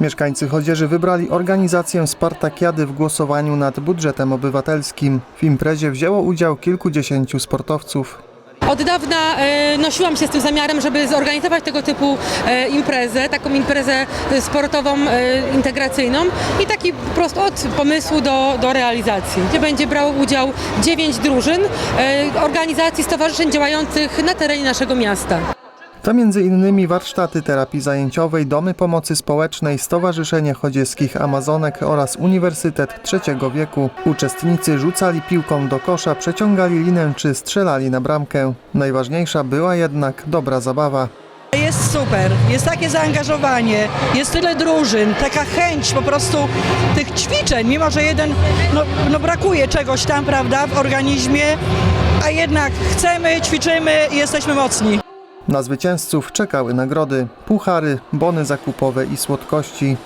Mieszkańcy Chodzieży wybrali organizację Spartakiady w głosowaniu nad budżetem obywatelskim. W imprezie wzięło udział kilkudziesięciu sportowców. Od dawna e, nosiłam się z tym zamiarem, żeby zorganizować tego typu e, imprezę, taką imprezę sportową, e, integracyjną i taki po prostu od pomysłu do, do realizacji, gdzie będzie brało udział dziewięć drużyn organizacji, stowarzyszeń działających na terenie naszego miasta. To m.in. warsztaty terapii zajęciowej, domy pomocy społecznej, Stowarzyszenie Chodzieskich Amazonek oraz Uniwersytet Trzeciego Wieku. Uczestnicy rzucali piłką do kosza, przeciągali linę czy strzelali na bramkę. Najważniejsza była jednak dobra zabawa. Jest super, jest takie zaangażowanie, jest tyle drużyn, taka chęć po prostu tych ćwiczeń, mimo że jeden, no, no brakuje czegoś tam, prawda, w organizmie, a jednak chcemy, ćwiczymy i jesteśmy mocni. Na zwycięzców czekały nagrody, puchary, bony zakupowe i słodkości.